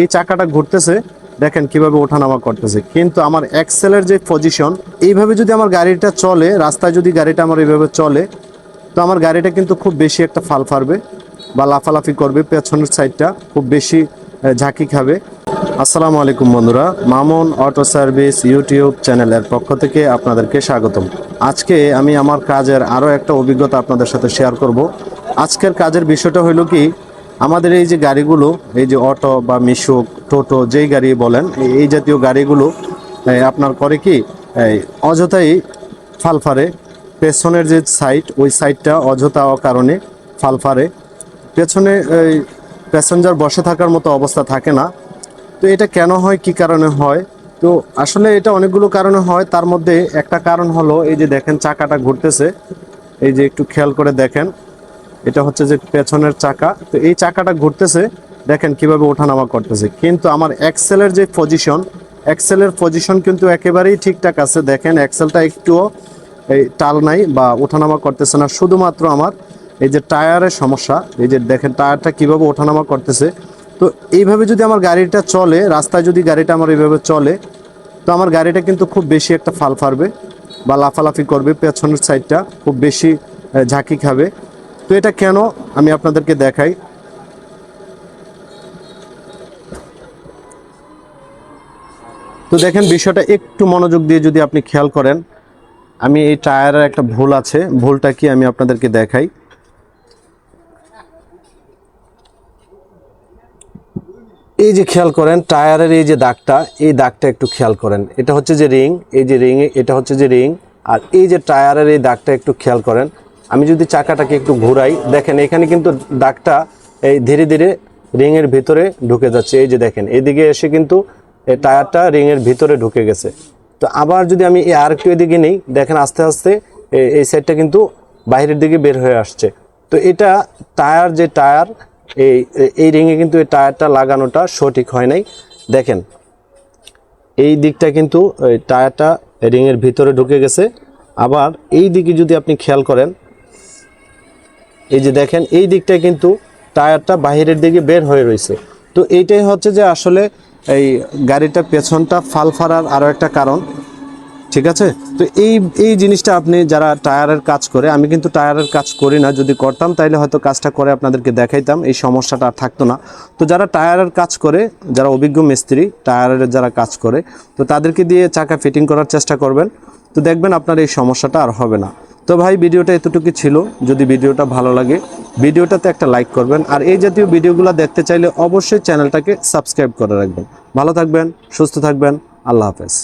এই চাকাটা ঘুরতেছে, দেখেন কীভাবে ওঠানামা করতেছে। কিন্তু আমার এক্সেলের যে পজিশন এইভাবে যদি আমার গাড়িটা চলে, রাস্তায় যদি গাড়িটা আমার এইভাবে চলে, তো আমার গাড়িটা কিন্তু খুব বেশি একটা ফাল ফারবে বা লাফালাফি করবে, পেছনের সাইডটা খুব বেশি ঝাঁকি খাবে। আসসালামু আলাইকুম বন্ধুরা, মামুন অটো সার্ভিস ইউটিউব চ্যানেলের পক্ষ থেকে আপনাদেরকে স্বাগতম। আজকে আমি আমার কাজের আরও একটা অভিজ্ঞতা আপনাদের সাথে শেয়ার করব। আজকের কাজের বিষয়টা হলো কি আমাদের এই যে গাড়িগুলো, এই যে অটো বা মিশুক, টোটো যেই গাড়ি বলেন, এই- জাতীয় গাড়িগুলো আপনার করে কি অযথাই ফালফারে পেছনের যে সাইড ওই সাইডটা অযথা কারণে ফালফারে পেছনে প্যাসেঞ্জার বসে থাকার মতো অবস্থা থাকে না। তো এটা কেন হয়, কি কারণে হয়? তো আসলে এটা অনেকগুলো কারণে হয়। তার মধ্যে একটা কারণ হলো, এই যে দেখেন, চাকাটা ঘুরতেছে। এই যে একটু খেয়াল করে দেখেন। এটা হচ্ছে যে পেছনের চাকা। তো এই চাকাটা ঘুরতেছে, দেখেন কীভাবে ওঠানামা করতেছে। কিন্তু আমার এক্সেলের যে পজিশন এক্সেলের পজিশন কিন্তু একেবারেই ঠিকঠাক আছে। দেখেন এক্সেলটা একটুও এই টাল নাই বা ওঠানামা করতেছে না। শুধুমাত্র আমার এই যে টায়ারের সমস্যা, এই যে দেখেন টায়ারটা কীভাবে ওঠানামা করতেছে। তো এইভাবে যদি আমার গাড়িটা চলে, রাস্তায় যদি গাড়িটা আমার এইভাবে চলে, তো আমার গাড়িটা কিন্তু খুব বেশি একটা ফাল ফারবে বা লাফালাফি করবে পেছনের সাইডটা খুব বেশি ঝাঁকি খাবে। তো এটা কেন আমি আপনাদেরকে দেখাই? তো দেখেন বিষয়টা একটু মনোযোগ দিয়ে যদি আপনি খেয়াল করেন, আমি এই টায়ারের একটা ভুল আছে, ভুলটা কি আমি আপনাদেরকে দেখাই। এই যে খেয়াল করেন, টায়ারের এই যে দাগটা, এই দাগটা একটু খেয়াল করেন। এটা হচ্ছে যে রিং, এই যে রিং, এটা হচ্ছে যে রিং, আর এই যে টায়ারের এই দাগটা একটু খেয়াল করেন। আমি যদি চাকাটাকে একটু ঘুরাই, দেখেন এখানে কিন্তু দাগটা এই ধীরে ধীরে রিংয়ের ভিতরে ঢুকে যাচ্ছে। এই যে দেখেন, এদিকে এসে কিন্তু এই টায়ারটা রিংয়ের ভিতরে ঢুকে গেছে। তো আবার যদি আমি আর একটু এদিকে নিই, দেখেন আস্তে আস্তে এই সাইডটা কিন্তু বাইরের দিকে বের হয়ে আসছে। তো এটা টায়ার যে টায়ার, এই এই রিংয়ে কিন্তু এই টায়ারটা লাগানোটা সঠিক হয় নাই। দেখেন, এই দিকটা কিন্তু টায়ারটা রিংয়ের ভিতরে ঢুকে গেছে। আবার এই দিকে যদি আপনি খেয়াল করেন এই যে দেখেন, এই দিকটা কিন্তু টায়ারটা বাহিরের দিকে বের হয়ে রয়েছে। তো এইটাই হচ্ছে যে আসলে এই গাড়িটা পেছনটা ফাল ফারার আরও একটা কারণ, ঠিক আছে? তো এই এই জিনিসটা আপনি যারা টায়ারের কাজ করে, আমি কিন্তু টায়ারের কাজ করি না, যদি করতাম তাইলে হয়তো কাজটা করে আপনাদেরকে দেখাইতাম, এই সমস্যাটা আর থাকতো না। তো যারা টায়ারের কাজ করে, যারা অভিজ্ঞ মিস্ত্রি, টায়ারের যারা কাজ করে, তো তাদেরকে দিয়ে চাকা ফিটিং করার চেষ্টা করবেন। তো দেখবেন আপনার এই সমস্যাটা আর হবে না। তো ভাই, ভিডিওটা এতটুকু ছিল। যদি ভিডিওটা ভালো লাগে, ভিডিওটাতে একটা লাইক করবেন। আর এই জাতীয় ভিডিওগুলো দেখতে চাইলে অবশ্যই চ্যানেলটাকে সাবস্ক্রাইব করে রাখবেন। ভালো থাকবেন, সুস্থ থাকবেন। আল্লাহ হাফেজ।